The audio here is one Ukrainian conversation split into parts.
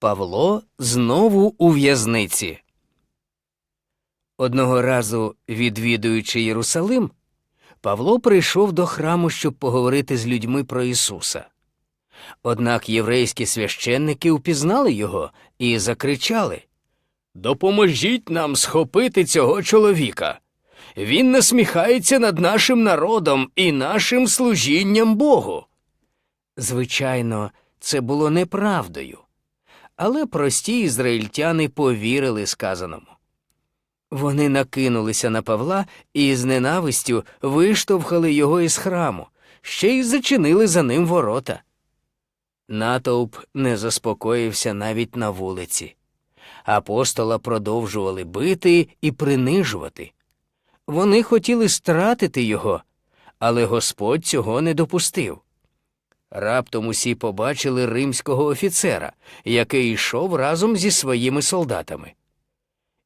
Павло знову у в'язниці. Одного разу, відвідуючи Єрусалим, Павло прийшов до храму, щоб поговорити з людьми про Ісуса. Однак єврейські священники упізнали його і закричали Допоможіть нам схопити цього чоловіка. Він насміхається над нашим народом і нашим служінням Богу. Звичайно, це було неправдою, але прості ізраїльтяни повірили сказаному. Вони накинулися на Павла і з ненавистю виштовхали його із храму, ще й зачинили за ним ворота. Натовп не заспокоївся навіть на вулиці. Апостола продовжували бити і принижувати. Вони хотіли стратити його, але Господь цього не допустив. Раптом усі побачили римського офіцера, який йшов разом зі своїми солдатами.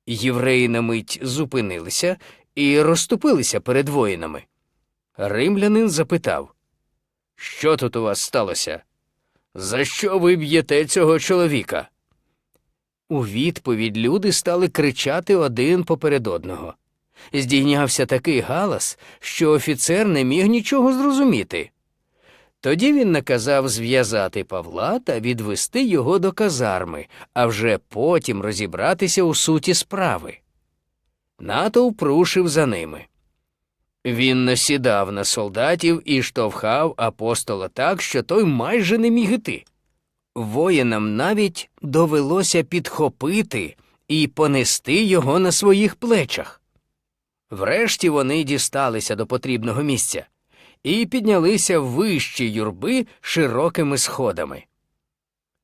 Євреї на мить зупинилися і розступилися перед воїнами. Римлянин запитав Що тут у вас сталося? За що ви б'єте цього чоловіка? У відповідь люди стали кричати один поперед одного. Здійнявся такий галас, що офіцер не міг нічого зрозуміти. Тоді він наказав зв'язати Павла та відвести його до казарми, а вже потім розібратися у суті справи. Натовп рушив за ними. Він насідав на солдатів і штовхав апостола так, що той майже не міг іти. Воїнам навіть довелося підхопити і понести його на своїх плечах. Врешті вони дісталися до потрібного місця і піднялися вищі юрби широкими сходами.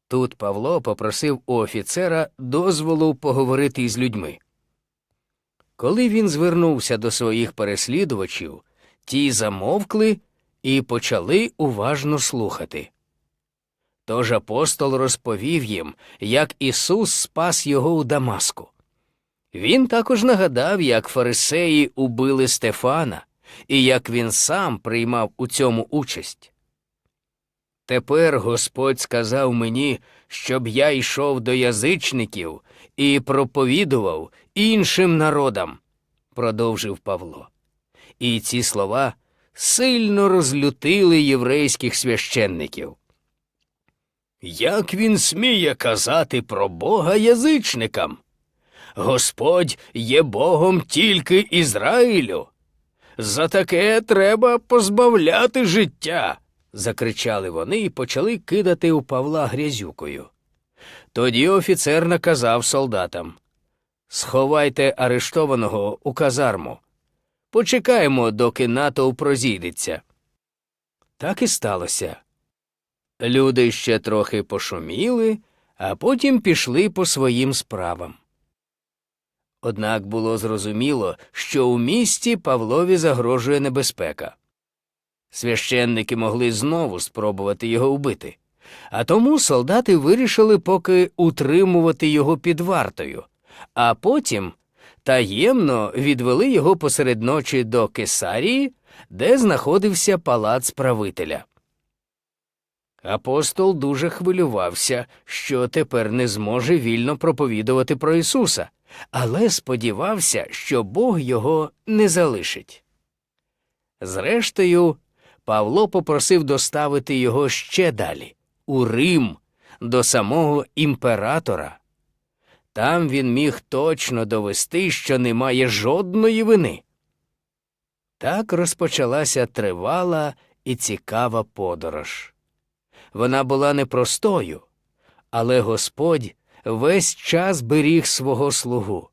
Тут Павло попросив у офіцера дозволу поговорити із людьми. Коли він звернувся до своїх переслідувачів, ті замовкли і почали уважно слухати. Тож апостол розповів їм, як Ісус спас його у Дамаску. Він також нагадав, як фарисеї убили Стефана і як він сам приймав у цьому участь. Тепер Господь сказав мені, щоб я йшов до язичників і проповідував іншим народам, продовжив Павло. І ці слова сильно розлютили єврейських священників. Як він сміє казати про Бога язичникам? Господь є Богом тільки Ізраїлю. За таке треба позбавляти життя. закричали вони і почали кидати у Павла грязюкою. Тоді офіцер наказав солдатам Сховайте арештованого у казарму. Почекаємо, доки натовп розійдеться. Так і сталося. Люди ще трохи пошуміли, а потім пішли по своїм справам. Однак було зрозуміло, що у місті Павлові загрожує небезпека. Священники могли знову спробувати його вбити, а тому солдати вирішили поки утримувати його під вартою, а потім таємно відвели його посеред ночі до Кесарії, де знаходився палац правителя. Апостол дуже хвилювався, що тепер не зможе вільно проповідувати про Ісуса, але сподівався, що Бог його не залишить. Зрештою, Павло попросив доставити його ще далі, у Рим, до самого імператора. Там він міг точно довести, що немає жодної вини. Так розпочалася тривала і цікава подорож. Вона була непростою, але Господь весь час беріг свого слугу,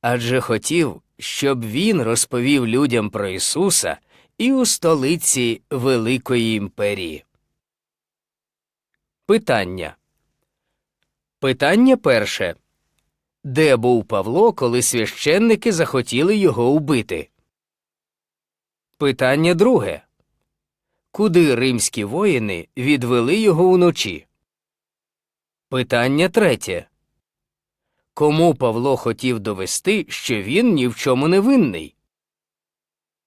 адже хотів, щоб він розповів людям про Ісуса і у столиці Великої імперії. Питання. Питання перше. Де був Павло, коли священники захотіли його убити? Питання друге. Куди римські воїни відвели його уночі? Питання третє. Кому Павло хотів довести, що він ні в чому не винний?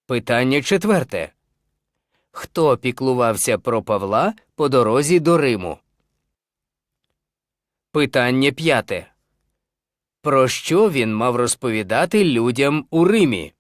Питання четверте. Хто піклувався про Павла по дорозі до Риму? Питання п'яте. Про що він мав розповідати людям у Римі?